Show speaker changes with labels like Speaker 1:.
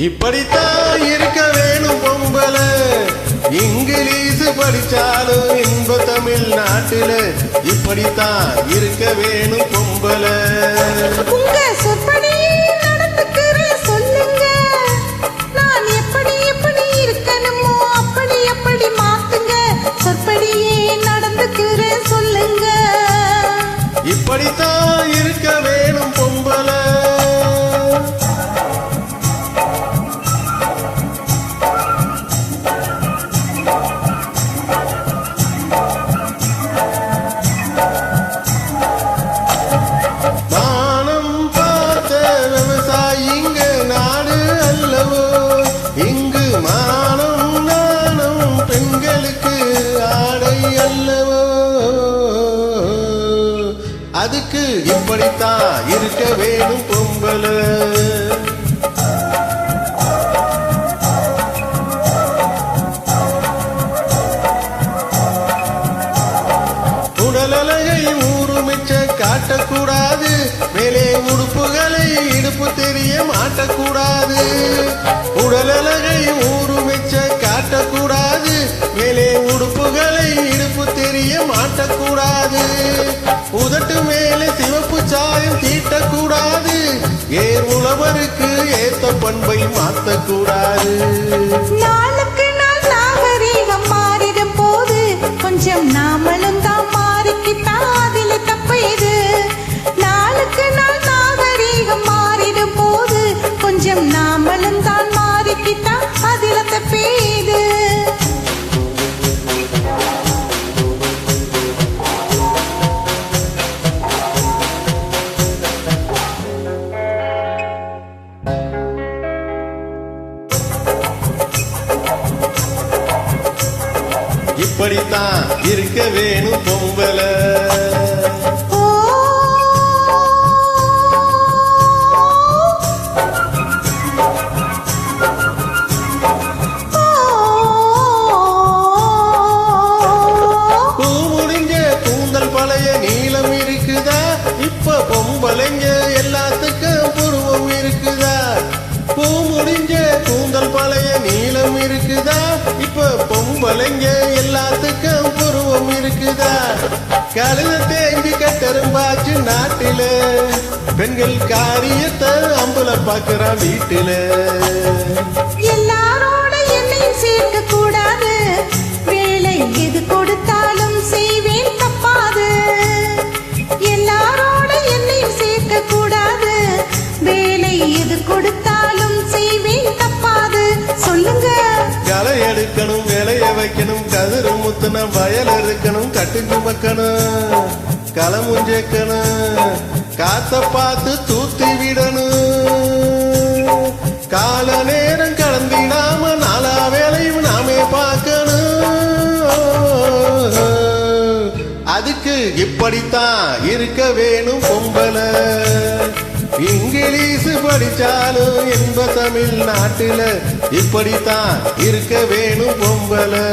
Speaker 1: இப்படித்தான் இருக்க வேணும் பொம்பல இங்கிலீஷ் படிச்சாலும் இன்ப தமிழ்நாட்டுல இப்படித்தான் இருக்க வேணும் பொம்பல அதுக்கு இப்படித்தான் இருக்க வேணும் பொங்கல். உடலழகை ஊருமிச்ச காட்டக்கூடாது. மேலே உடுப்புகளை இடுப்பு தெரிய மாட்டக்கூடாது. உடலழகை ஊருமிச்ச காட்டக்கூடாது. மேலே உடுப்புகளை இடுப்பு தெரிய மாட்டக்கூடாது. உதட்டு மேலே சிவப்பு சாயம் தீட்டக்கூடாது. ஏர் உழவருக்கு ஏத்த பண்பை மாத்தக்கூடாது.
Speaker 2: நாளுக்கு
Speaker 1: இப்படித்தான் இருக்க வேணும் பொம்பல பூ முடிஞ்ச கூந்தல் பழைய நீளம் இருக்குதா? இப்ப பொம்பளைங்க எல்லாத்துக்கும் புருவம் இருக்குதா? பூ முடிஞ்ச கூந்தல் பழைய நீளம் இருக்குதா? இப்ப பொம்பளைங்க எல்லாத்துக்கும் புருவம் இருக்குதா? கழுத தேங்கி கட்டரும்பாச்சு நாட்டில. பெண்கள் காரியத்தை அம்புல பாக்குறான் வீட்டில. கதிரு வயல் இருக்கணும் கட்டு சுமக்கணும் களை முஞ்சக்கணும் காத்த பார்த்து தூத்தி விடணும். கால நேரம் கடந்திடாம நாலா வேலையும் நாமே பார்க்கணும். அதுக்கு இப்படித்தான் இருக்க வேணும் பொம்பலை. இங்கிலீஷ் படிச்சாலும் என்ப தமிழ்நாட்டில் இப்படித்தான் இருக்க வேணும் பொம்பலை.